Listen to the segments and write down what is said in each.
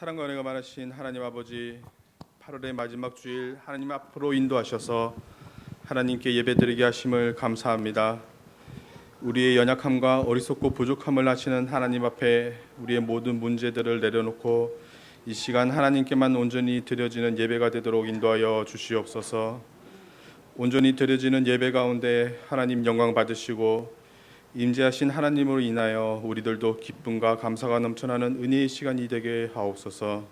사랑과 은혜가 많으신 하나님 아버지 8월의 마지막 주일 하나님 앞으로 인도하셔서 하나님께 예배드리게 하심을 감사합니다. 우리의 연약함과 어리석고 부족함을 아시는 하나님 앞에 우리의 모든 문제들을 내려놓고 이 시간 하나님께만 온전히 드려지는 예배가 되도록 인도하여 주시옵소서. 온전히 드려지는 예배 가운데 하나님 영광 받으시고 임재하신 하나님으로 인하여 우리들도 기쁨과 감사가 넘쳐나는 은혜의 시간이 되게 하옵소서.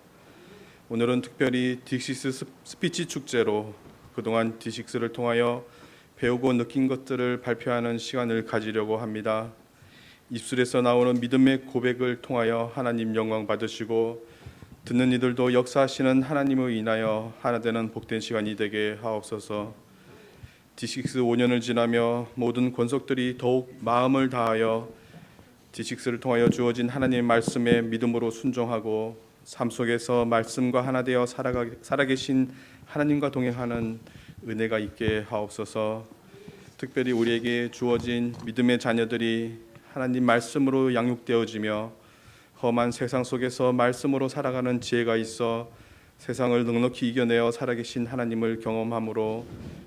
오늘은 특별히 딕시스 스- 스피치 축제로 그동안 디식스를 통하여 배우고 느낀 것들을 발표하는 시간을 가지려고 합니다. 입술에서 나오는 믿음의 고백을 통하여 하나님 영광 받으시고 듣는 이들도 역사하시는 하나님을 인하여 하나 되는 복된 시간이 되게 하옵소서. D6 5년을 지나며 모든 권속들이 더욱 마음을 다하여 D6를 통하여 주어진 하나님의 말씀에 믿음으로 순종하고 삶 속에서 말씀과 하나 되어 살아가, 살아계신 하나님과 동행하는 은혜가 있게 하옵소서. 특별히 우리에게 주어진 믿음의 자녀들이 하나님 말씀으로 양육되어지며 험한 세상 속에서 말씀으로 살아가는 지혜가 있어 세상을 넉넉히 이겨내어 살아계신 하나님을 경험함으로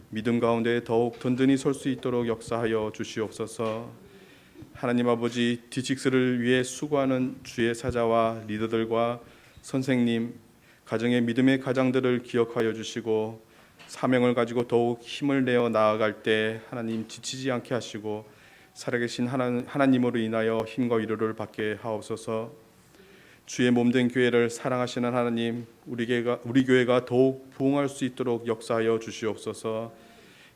믿음 가운데 더욱 든든히 설 수 있도록 역사하여 주시옵소서. 하나님 아버지 디직스를 위해 수고하는 주의 사자와 리더들과 선생님, 가정의 믿음의 가장들을 기억하여 주시고 사명을 가지고 더욱 힘을 내어 나아갈 때 하나님 지치지 않게 하시고 살아계신 하나, 하나님으로 인하여 힘과 위로를 받게 하옵소서. 주의 몸된 교회를 사랑하시는 하나님, 우리 교회가 우리 교회가 더욱 부흥할 수 있도록 역사하여 주시옵소서.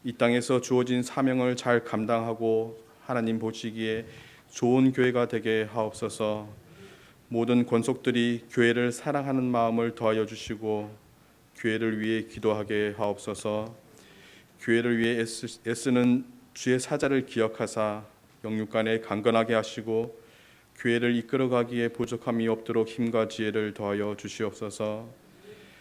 이 땅에서 주어진 사명을 잘 감당하고 하나님 보시기에 좋은 교회가 되게 하옵소서. 모든 권속들이 교회를 사랑하는 마음을 더하여 주시고 교회를 위해 기도하게 하옵소서. 교회를 위해 애쓰- 애쓰는 주의 사자를 기억하사 영육간에 강건하게 하시고 교회를 이끌어가기에 부족함이 없도록 힘과 지혜를 더하여 주시옵소서.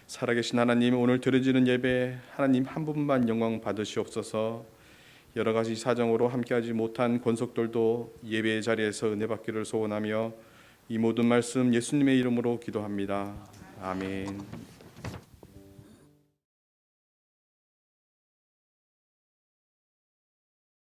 살아계신 하나님 오늘 드려지는 예배 하나님 한 분만 영광 받으시옵소서. 여러 가지 사정으로 함께하지 못한 권속들도 예배의 자리에서 은혜 받기를 소원하며 이 모든 말씀 예수님의 이름으로 기도합니다. 아멘.